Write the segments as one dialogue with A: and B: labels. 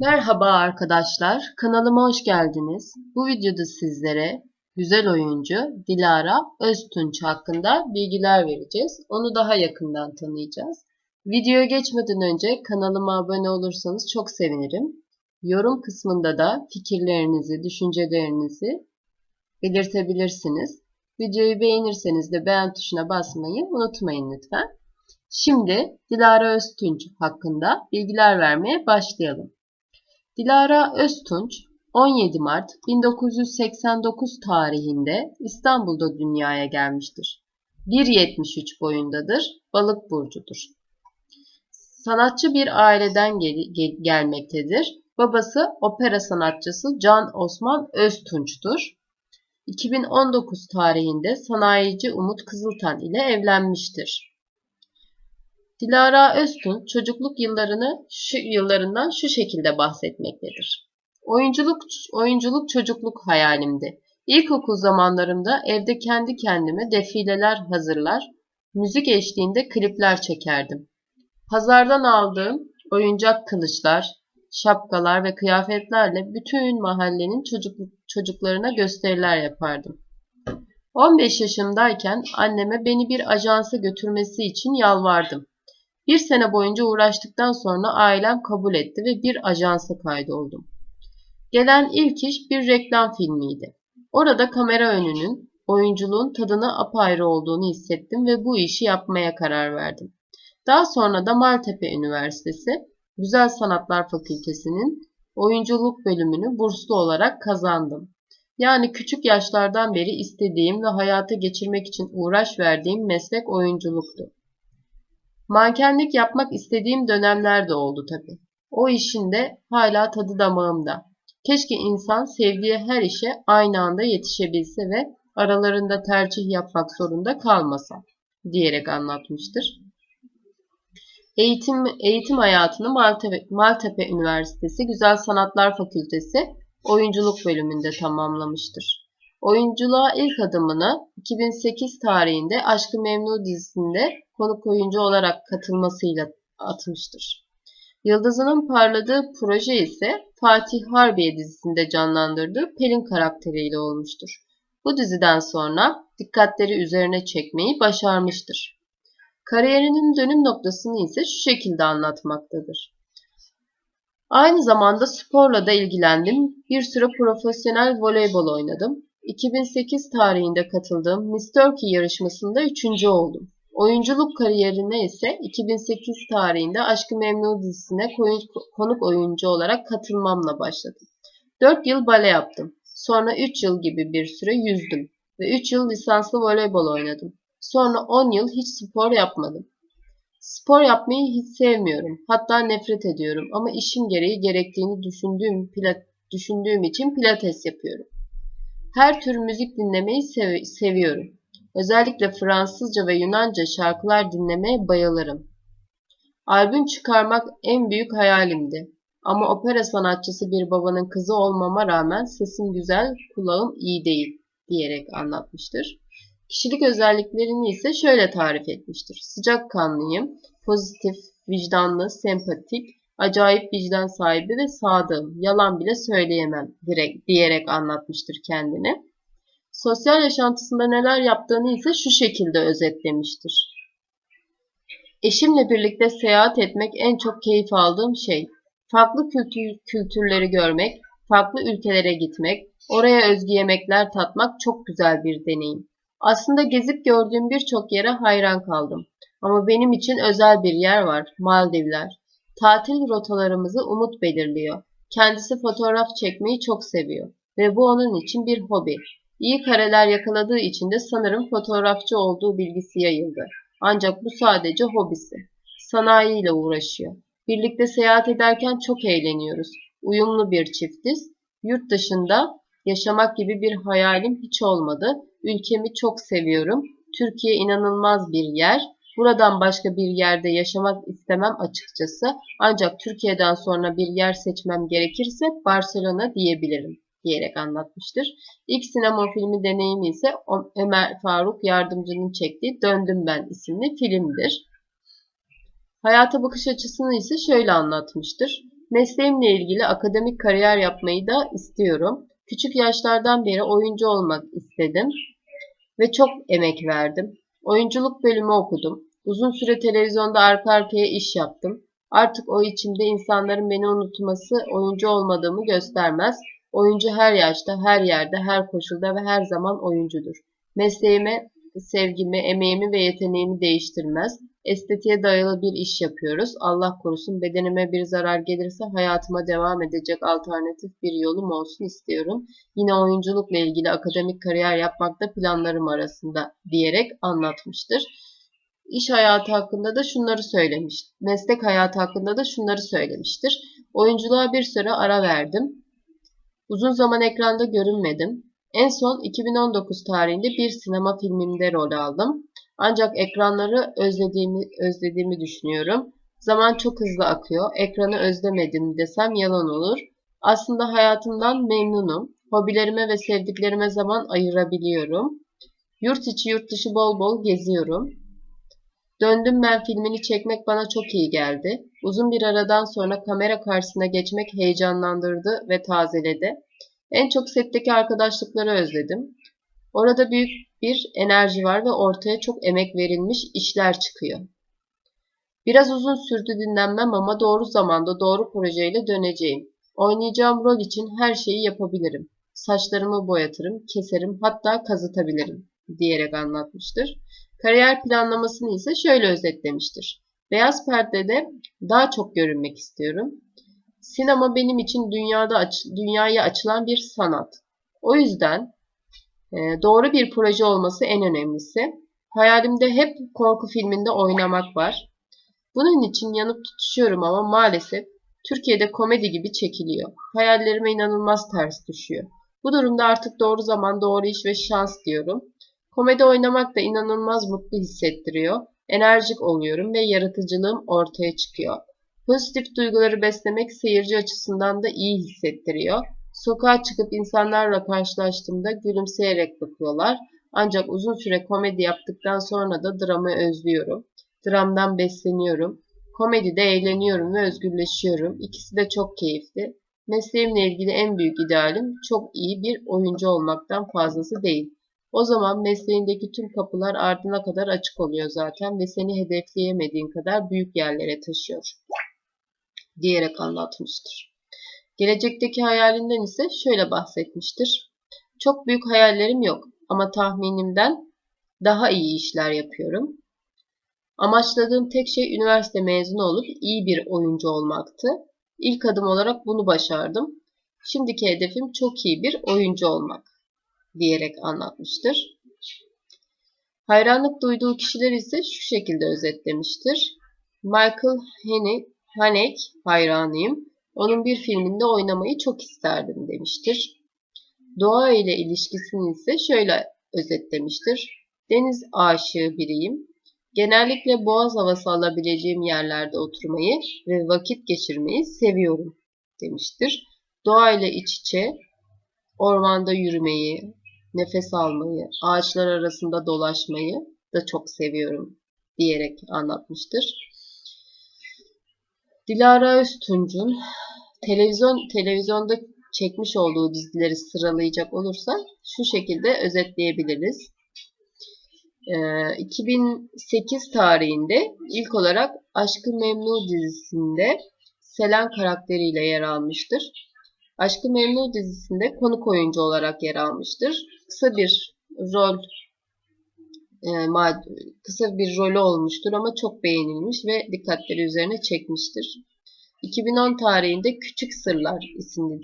A: Merhaba arkadaşlar, kanalıma hoş geldiniz. Bu videoda sizlere güzel oyuncu Dilara Öztunç hakkında bilgiler vereceğiz. Onu daha yakından tanıyacağız. Videoya geçmeden önce kanalıma abone olursanız çok sevinirim. Yorum kısmında da fikirlerinizi, düşüncelerinizi belirtebilirsiniz. Videoyu beğenirseniz de beğen tuşuna basmayı unutmayın lütfen. Şimdi Dilara Öztunç hakkında bilgiler vermeye başlayalım. Dilara Öztunç 17 Mart 1989 tarihinde İstanbul'da dünyaya gelmiştir. 1.73 boyundadır, balık burcudur. Sanatçı bir aileden gel gel gelmektedir. Babası opera sanatçısı Can Osman Öztunç'tur. 2019 tarihinde sanayici Umut Kızıltan ile evlenmiştir. Dilara Öztun çocukluk yıllarını şu yıllarından şu şekilde bahsetmektedir. Oyunculuk oyunculuk çocukluk hayalimdi. İlkokul zamanlarımda evde kendi kendime defileler hazırlar, müzik eşliğinde klipler çekerdim. Pazardan aldığım oyuncak kılıçlar, şapkalar ve kıyafetlerle bütün mahallenin çocuk, çocuklarına gösteriler yapardım. 15 yaşımdayken anneme beni bir ajansa götürmesi için yalvardım. Bir sene boyunca uğraştıktan sonra ailem kabul etti ve bir ajansa kaydoldum. Gelen ilk iş bir reklam filmiydi. Orada kamera önünün, oyunculuğun tadına apayrı olduğunu hissettim ve bu işi yapmaya karar verdim. Daha sonra da Maltepe Üniversitesi Güzel Sanatlar Fakültesi'nin oyunculuk bölümünü burslu olarak kazandım. Yani küçük yaşlardan beri istediğim ve hayata geçirmek için uğraş verdiğim meslek oyunculuktu. Mankenlik yapmak istediğim dönemler de oldu tabii. O işin de hala tadı damağımda. Keşke insan sevdiği her işe aynı anda yetişebilse ve aralarında tercih yapmak zorunda kalmasa diyerek anlatmıştır. Eğitim, eğitim hayatını Maltepe, Maltepe Üniversitesi Güzel Sanatlar Fakültesi oyunculuk bölümünde tamamlamıştır. Oyunculuğa ilk adımını 2008 tarihinde Aşkı Memnu dizisinde konuk oyuncu olarak katılmasıyla atmıştır. Yıldızının parladığı proje ise Fatih Harbiye dizisinde canlandırdığı Pelin karakteriyle olmuştur. Bu diziden sonra dikkatleri üzerine çekmeyi başarmıştır. Kariyerinin dönüm noktasını ise şu şekilde anlatmaktadır. Aynı zamanda sporla da ilgilendim. Bir süre profesyonel voleybol oynadım. 2008 tarihinde katıldığım Miss Turkey yarışmasında üçüncü oldum. Oyunculuk kariyerine ise 2008 tarihinde Aşkı Memnu dizisine konuk oyuncu olarak katılmamla başladım. 4 yıl bale yaptım. Sonra 3 yıl gibi bir süre yüzdüm ve 3 yıl lisanslı voleybol oynadım. Sonra 10 yıl hiç spor yapmadım. Spor yapmayı hiç sevmiyorum. Hatta nefret ediyorum ama işim gereği gerektiğini düşündüğüm, pilat, düşündüğüm için pilates yapıyorum. Her tür müzik dinlemeyi sev seviyorum. Özellikle Fransızca ve Yunanca şarkılar dinlemeye bayılırım. Albüm çıkarmak en büyük hayalimdi. Ama opera sanatçısı bir babanın kızı olmama rağmen sesim güzel, kulağım iyi değil diyerek anlatmıştır. Kişilik özelliklerini ise şöyle tarif etmiştir. Sıcak kanlıyım, pozitif, vicdanlı, sempatik, acayip vicdan sahibi ve sadığım, yalan bile söyleyemem direkt, diyerek anlatmıştır kendini. Sosyal yaşantısında neler yaptığını ise şu şekilde özetlemiştir. Eşimle birlikte seyahat etmek en çok keyif aldığım şey. Farklı kültür, kültürleri görmek, farklı ülkelere gitmek, oraya özgü yemekler tatmak çok güzel bir deneyim. Aslında gezip gördüğüm birçok yere hayran kaldım. Ama benim için özel bir yer var, Maldivler. Tatil rotalarımızı Umut belirliyor. Kendisi fotoğraf çekmeyi çok seviyor ve bu onun için bir hobi. İyi kareler yakaladığı için de sanırım fotoğrafçı olduğu bilgisi yayıldı. Ancak bu sadece hobisi. Sanayiyle uğraşıyor. Birlikte seyahat ederken çok eğleniyoruz. Uyumlu bir çiftiz. Yurt dışında yaşamak gibi bir hayalim hiç olmadı. Ülkemi çok seviyorum. Türkiye inanılmaz bir yer. Buradan başka bir yerde yaşamak istemem açıkçası. Ancak Türkiye'den sonra bir yer seçmem gerekirse Barcelona diyebilirim diyerek anlatmıştır. İlk sinema filmi deneyimi ise Ömer Faruk Yardımcı'nın çektiği Döndüm Ben isimli filmdir. Hayata bakış açısını ise şöyle anlatmıştır. Mesleğimle ilgili akademik kariyer yapmayı da istiyorum. Küçük yaşlardan beri oyuncu olmak istedim ve çok emek verdim. Oyunculuk bölümü okudum. Uzun süre televizyonda arka arkaya iş yaptım. Artık o içimde insanların beni unutması oyuncu olmadığımı göstermez. Oyuncu her yaşta, her yerde, her koşulda ve her zaman oyuncudur. Mesleğime sevgimi, emeğimi ve yeteneğimi değiştirmez. Estetiğe dayalı bir iş yapıyoruz. Allah korusun bedenime bir zarar gelirse hayatıma devam edecek alternatif bir yolum olsun istiyorum. Yine oyunculukla ilgili akademik kariyer yapmakta planlarım arasında diyerek anlatmıştır. İş hayatı hakkında da şunları söylemiş. Meslek hayatı hakkında da şunları söylemiştir. Oyunculuğa bir süre ara verdim. Uzun zaman ekranda görünmedim. En son 2019 tarihinde bir sinema filminde rol aldım. Ancak ekranları özlediğimi, özlediğimi düşünüyorum. Zaman çok hızlı akıyor. Ekranı özlemedim desem yalan olur. Aslında hayatımdan memnunum. Hobilerime ve sevdiklerime zaman ayırabiliyorum. Yurt içi yurt dışı bol bol geziyorum. Döndüm ben filmini çekmek bana çok iyi geldi. Uzun bir aradan sonra kamera karşısına geçmek heyecanlandırdı ve tazeledi. En çok setteki arkadaşlıkları özledim. Orada büyük bir enerji var ve ortaya çok emek verilmiş işler çıkıyor. Biraz uzun sürdü dinlenmem ama doğru zamanda doğru projeyle döneceğim. Oynayacağım rol için her şeyi yapabilirim. Saçlarımı boyatırım, keserim, hatta kazıtabilirim diyerek anlatmıştır. Kariyer planlamasını ise şöyle özetlemiştir. Beyaz perdede daha çok görünmek istiyorum. Sinema benim için dünyada aç, dünyaya açılan bir sanat. O yüzden doğru bir proje olması en önemlisi. Hayalimde hep korku filminde oynamak var. Bunun için yanıp tutuşuyorum ama maalesef Türkiye'de komedi gibi çekiliyor. Hayallerime inanılmaz ters düşüyor. Bu durumda artık doğru zaman, doğru iş ve şans diyorum. Komedi oynamak da inanılmaz mutlu hissettiriyor. Enerjik oluyorum ve yaratıcılığım ortaya çıkıyor. Pozitif duyguları beslemek seyirci açısından da iyi hissettiriyor. Sokağa çıkıp insanlarla karşılaştığımda gülümseyerek bakıyorlar. Ancak uzun süre komedi yaptıktan sonra da dramı özlüyorum. Dramdan besleniyorum. Komedide eğleniyorum ve özgürleşiyorum. İkisi de çok keyifli. Mesleğimle ilgili en büyük idealim çok iyi bir oyuncu olmaktan fazlası değil. O zaman mesleğindeki tüm kapılar ardına kadar açık oluyor zaten ve seni hedefleyemediğin kadar büyük yerlere taşıyor diyerek anlatmıştır. Gelecekteki hayalinden ise şöyle bahsetmiştir. Çok büyük hayallerim yok ama tahminimden daha iyi işler yapıyorum. Amaçladığım tek şey üniversite mezunu olup iyi bir oyuncu olmaktı. İlk adım olarak bunu başardım. Şimdiki hedefim çok iyi bir oyuncu olmak diyerek anlatmıştır. Hayranlık duyduğu kişiler ise şu şekilde özetlemiştir. Michael Haneke hayranıyım. Onun bir filminde oynamayı çok isterdim demiştir. Doğa ile ilişkisini ise şöyle özetlemiştir. Deniz aşığı biriyim. Genellikle boğaz havası alabileceğim yerlerde oturmayı ve vakit geçirmeyi seviyorum demiştir. Doğa ile iç içe, ormanda yürümeyi, nefes almayı, ağaçlar arasında dolaşmayı da çok seviyorum diyerek anlatmıştır. Dilara Öztunç'un televizyon televizyonda çekmiş olduğu dizileri sıralayacak olursa şu şekilde özetleyebiliriz. Ee, 2008 tarihinde ilk olarak Aşkı Memnu dizisinde Selen karakteriyle yer almıştır. Aşkı Memnu dizisinde konuk oyuncu olarak yer almıştır. Kısa bir rol kısa bir rolü olmuştur ama çok beğenilmiş ve dikkatleri üzerine çekmiştir. 2010 tarihinde Küçük Sırlar isimli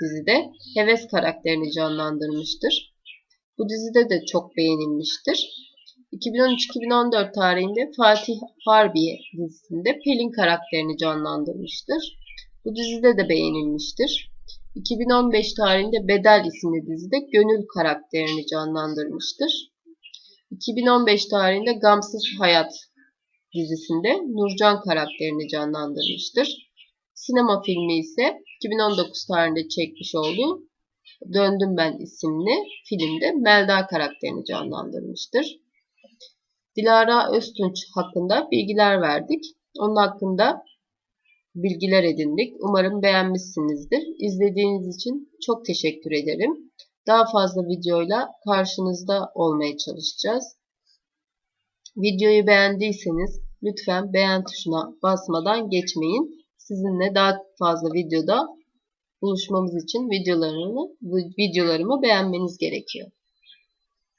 A: dizide Heves karakterini canlandırmıştır. Bu dizide de çok beğenilmiştir. 2013-2014 tarihinde Fatih Harbiye dizisinde Pelin karakterini canlandırmıştır. Bu dizide de beğenilmiştir. 2015 tarihinde Bedel isimli dizide Gönül karakterini canlandırmıştır. 2015 tarihinde Gamsız Hayat dizisinde Nurcan karakterini canlandırmıştır. Sinema filmi ise 2019 tarihinde çekmiş olduğu Döndüm Ben isimli filmde Melda karakterini canlandırmıştır. Dilara Öztunç hakkında bilgiler verdik. Onun hakkında bilgiler edindik. Umarım beğenmişsinizdir. İzlediğiniz için çok teşekkür ederim. Daha fazla videoyla karşınızda olmaya çalışacağız. Videoyu beğendiyseniz lütfen beğen tuşuna basmadan geçmeyin. Sizinle daha fazla videoda buluşmamız için videolarını, videolarımı beğenmeniz gerekiyor.